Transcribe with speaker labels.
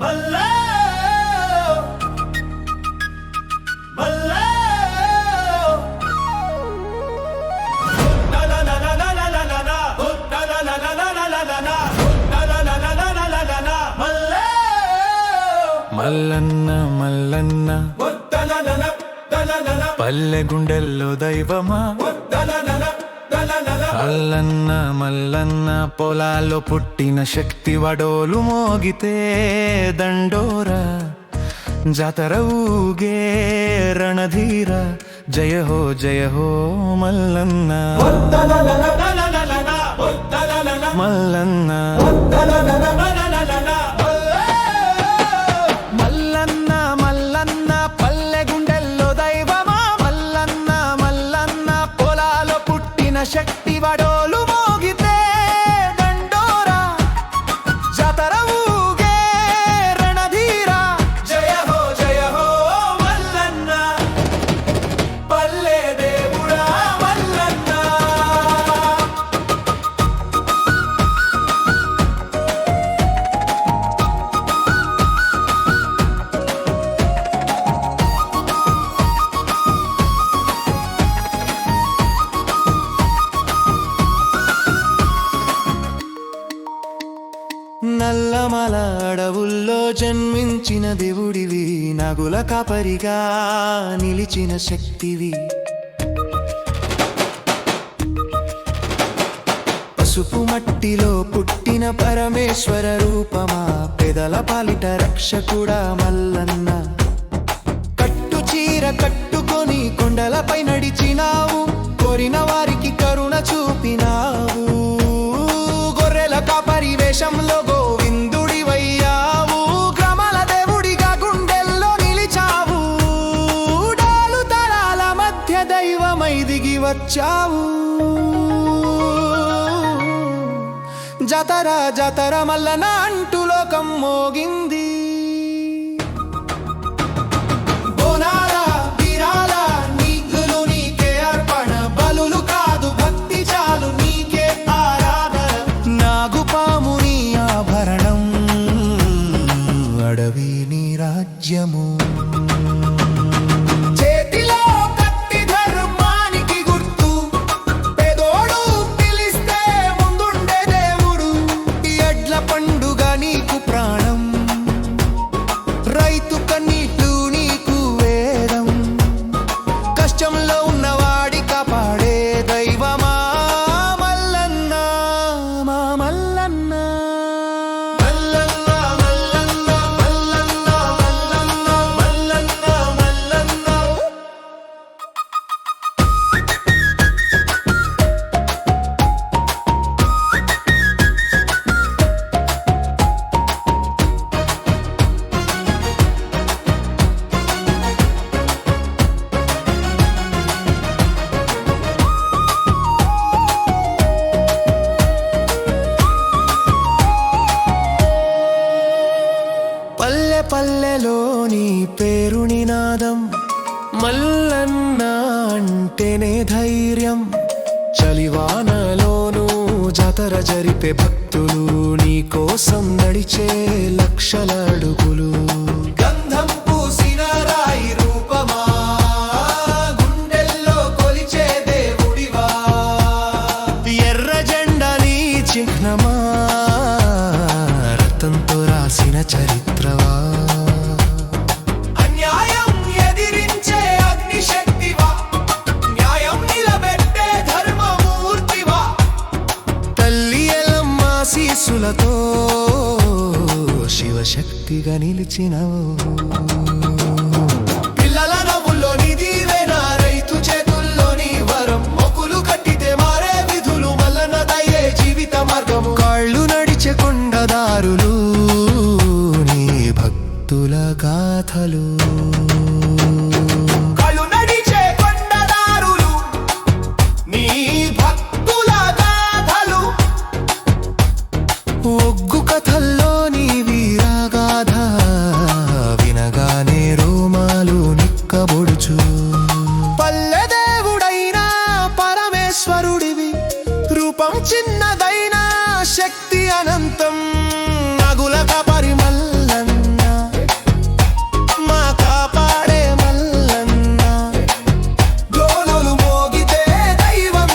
Speaker 1: మల్లా మల్లా
Speaker 2: మల్లన్న. మల్లన్న. పల్లె గుండెల్లో దైవమా? మల్లన్న మల్లన్న పొలాల్లో పుట్టిన శక్తి వడోలు మోగితే దండోరా జాతర ఊగే రణధీర జయ హో జయ హో మల్లన్న మల్లన్న మల్లన్న నల్లమల అడవుల్లో జన్మించిన దేవుడివి నగుల కాపరిగా నిలిచిన శక్తివి. పసుపు మట్టిలో పుట్టిన పరమేశ్వర రూపమా పెదల పాలిట రక్షకుడా మల్లన్న. కట్టు చీర కట్టుకొని కొండలపై నడిచినావు కోరిన వచ్చావు. జతర జతర మల్లన అంటూ లోకం మోగింది. నీకులు నీకే అర్పణ కాదు చాలు నీకే ఆభరణం అడవి నీ రాజ్యము. పల్లెలోని పేరు నినాదం మల్లన్న అంటేనే ధైర్యం. చలివానలోనూ జాతర జరిపే భక్తులు నీ కోసం నడిచే లక్షల అడుగులు. శీసులతో శివశక్తిగా నిలిచినవు. పిల్లల నవ్వుల్లో నిధివేనా రైతు చేతుల్లోని వరం. మొక్కులు కట్టితే మారే విధులు మల్లన దయే జీవిత మార్గము. కాళ్ళు నడిచే కొండదారులు నీ భక్తుల గాథలు.